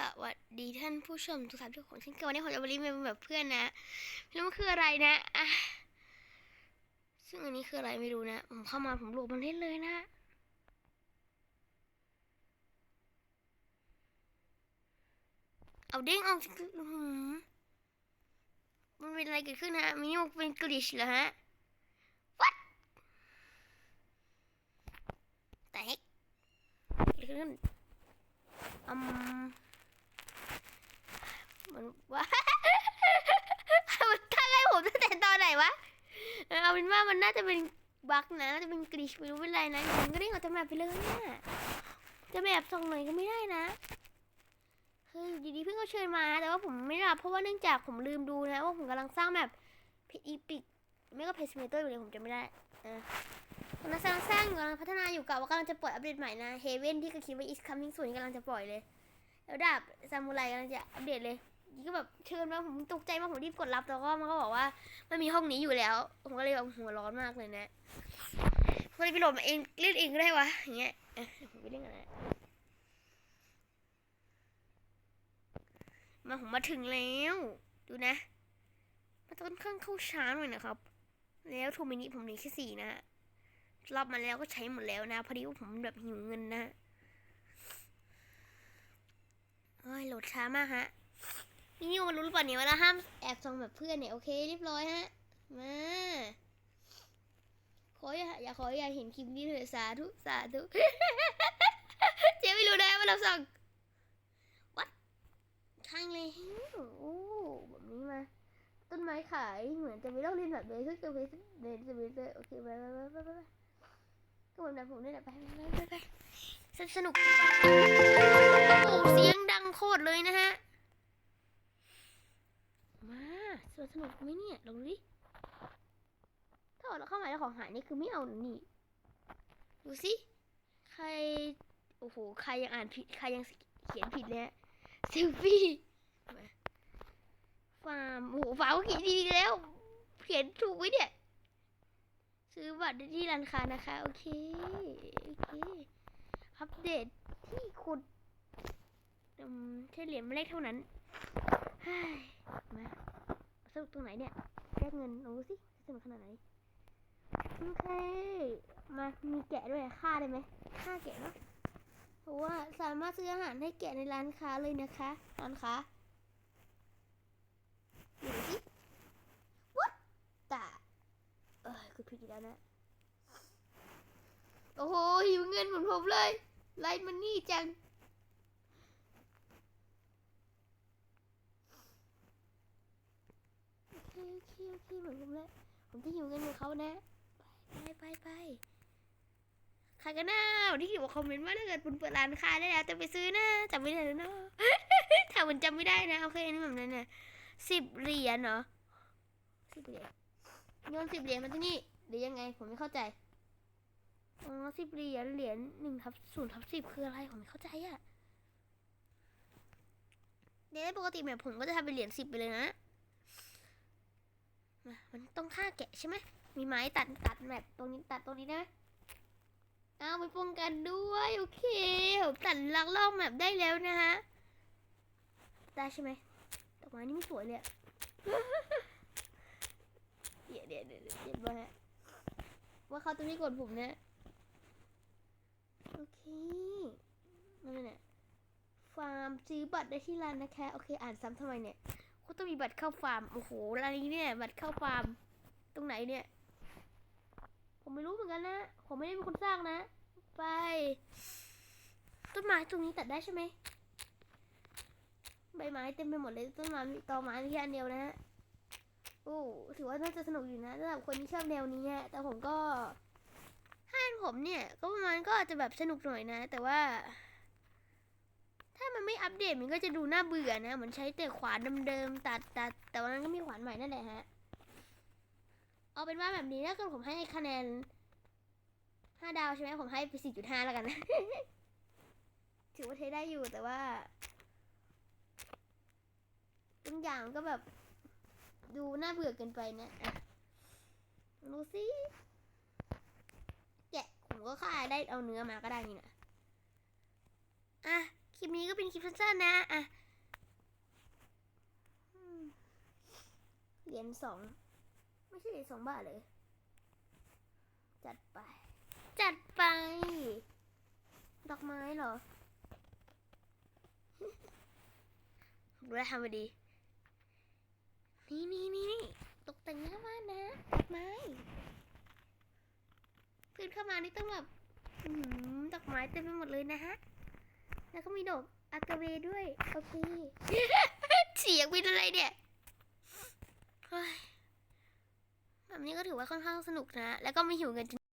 สวัสดีท่านผู้ชมทุกท่านทุกคนเช่นเคยวันนี้ผมจะมารีวิวแบบเพื่อนนะไม่รู้มันคืออะไรนะอะซึ่งอันนี้คืออะไรไม่รู้นะ ผมเข้ามาผมโหลดมันเล่นเลยนะเอาเด้งออกมันเป็นอะไรเกิดขึ้นฮะมินิมันเป็นกลิชเหรอฮะ what แต่เฮกเกิดขึ้นอืม ว่ามันตั้งให้ผมตั้งแต่ตอนไหนวะ เอาเป็นว่ามันน่าจะเป็นบั๊กนะน่าจะเป็นกริชไม่รู้เป็นไรนะผมก็ได้ออกจากแมปไปเลยเนี่ยจะแบบส่งหน่อยก็ไม่ได้นะคืออยู่ดีๆเพิ่งเขาเชิญมานะแต่ว่าผมไม่รับเพราะว่าเนื่องจากผมลืมดูนะว่าผมกำลังสร้างแบบอีพิกไม่ก็เพสเมเตอร์อยู่เลยผมจำไม่ได้เออกำลังสร้างสร้างอยู่กำลังพัฒนาอยู่กะว่ากำลังจะปล่อยอัปเดตใหม่นะเฮเว่นที่ก็คิดว่า is coming soon กำลังจะปล่อยเลยแล้วดาบซามูไรกำลังจะอัปเดตเลย ก็แบบเชิญมาผมตกใจมากผมรีบกดรับแล้วก็มันก็บอกว่ามันมีห้องนี้อยู่แล้ว ผมก็เลยแบบหัวร้อนมากเลยนะผมเลยไปโหลดมาเองเล่นเองก็ได้วะอย่างเงี้ยเอะผมไปเล่นกันนะมาผมมาถึงแล้ว ดูนะมันค่อนข้างเข้าช้าหน่อยนะครับ แล้วทูมินิผมเหลือแค่สี่นะรับมาแล้วก็ใช้หมดแล้วนะพอดีว่าผมแบบหิวเงินนะเฮ้ยโหลดช้ามากฮะ นี่มันรู้หรือเปล่าเนี่ยว่าเราห้ามแอบส่องแบบเพื่อนเนี่ยโอเคเรียบร้อยฮะ มาขออย่าอย่าขออย่าเห็นคลิปนี้เลยสาธุสาธุเจ๊ไม่รู้นะว่าเราส่องวัดข้างเลยโอ้แบบนี้มาต้นไม้ขายเหมือนจะไม่ต้องเรียนแบบเบสก็เบสเบสเบสโอเคไปไปไปไปไปก็เหมือนแบบผมนี่แหละไปไปไปไปสนุกโอ้เสียงดังโคตรเลยนะฮะ มา สนุกสนุกไหมเนี่ยลองดูดิถ้าเราเข้ามาแล้วของหายนี่คือไม่เอาหนี่ดูสิใครโอ้โหใครยังอ่านผิดใครยังเขียนผิดเลยเซลฟี่ฟาร์มโอ้โหฟาร์มก็เขียนดีแล้ว เขียนถูกไว้เนี่ยซื้อบัตรได้ที่ร้านค้านะคะ โอเค โอเค อัปเดตที่ขุดใช่เหรียญไม่เลขเท่านั้นมา สรุปตรงไหนเนี่ยแลกเงินลองดูสิสนุกขนาดไหนโอเคมามีแกะด้วยค่าได้ไหมค่าแกะเนาะเพราะว่าสามารถซื้ออาหารให้แกะในร้านค้าเลยนะคะร้านค้าดูสิวัดตาเออคือผิดแล้วนะโอ้โหหิวเงินเหมือนผมเลยไลน์มันนี่จัง โอ เคโอเหมือนผมเลยผมจะหิวเงินเหมือนเขานะ ไปไปไปใครกันหน้าที่เขียนว่าคอมเมนต์ว่าถ้าเกิดคุณเปิดร้านค้าได้แล้วจะไปซื้อนะจำไม่ได้แล้วเนาะถ้ามันจำไม่ได้นะโอเคนี่แบบนั้นเนี่ยสิบเหรียญเนาะสิบเหรียญโยนสิบเหรียญมาที่นี่หรือยังไงผมไม่เข้าใจอ๋อสิบเหรียญเหรียญหนึ่งทับศูนย์ทับสิบคืออะไรผมไม่เข้าใจอะเดี๋ยวปกติแบบผมก็จะทำเป็นเหรียญสิบไปเลยนะ มามันต้องฆ่าแกะใช่ไหม มีไม้ตัดตัดแบบตรงนี้ตัดตรงนี้ได้ไหมอ้าวมีป้องกันด้วยโอเคผมตัดลักลอกแบบได้แล้วนะฮะ ได้ใช่ไหมดอกไม้นี่ไม่สวยเลยเดี๋ยวเดี๋ยวเดี๋ยวเดี๋ยวฮะว่าเขาจะไม่กดผมนะโอเคนั่นแหละฟาร์มซื้อบัตรได้ที่ร้านนะคะ โอเค อ่านซ้ำทำไมเนี่ย ก็ต้องมีบัตรเข้าฟาร์ม โอ้โหร้านนี้เนี่ย บัตรเข้าฟาร์ม ตรงไหนเนี่ย ผมไม่รู้เหมือนกันนะ ผมไม่ได้เป็นคนสร้างนะ ไป ต้นไม้ตรงนี้ตัดได้ใช่ไหม ใบไม้เต็มไปหมดเลย ต้นไม้มีตอไม้มีแค่อันเดียวนะฮะ โอ้ ถือว่าน่าจะสนุกอยู่นะสำหรับคนที่ชอบแนวนี้ฮะ แต่ผมก็ถ้านผมเนี่ย ก็ประมาณก็อาจจะแบบสนุกหน่อยนะ แต่ว่า ถ้ามันไม่อัปเดตมันก็จะดูน่าเบื่อนะเหมือนใช้แต่ขวานเดิมๆตัดตัดแต่วันนั้นก็มีขวานใหม่นั่นแหละฮะ เอาเป็นว่าแบบนี้ถ้าเกิดผมให้คะแนนห้าดาวใช่ไหมผมให้ไปสี่จุดห้าแล้วกันนะถือว่าใช้ได้อยู่แต่ว่าบางอย่างก็แบบ ดูน่าเบื่อเกินไปนะอะดูสิแกะผมก็ฆ่าได้เอาเนื้อมาก็ได้นี่นะ ก็เป็นคลิปสั้นๆนะอะเหรียญสองไม่ใช่เหรียญสองบาทเลย จัดไป จัดไป ดอกไม้เหรอดูแลทำมาดี นี่นี่นี่นี่ตกแต่งหน้าบ้านนะดอกไม้เพื่อนเข้ามานี่ต้องแบบดอกไม้เต็มไปหมดเลยนะฮะ แล้วก็มีดอก อากาเบด้วย โอเค เสียงเป็นอะไรเนี่ยแบบนี้ก็ถือว่าค่อนข้างสนุกนะ แล้วก็ไม่หิวเงิน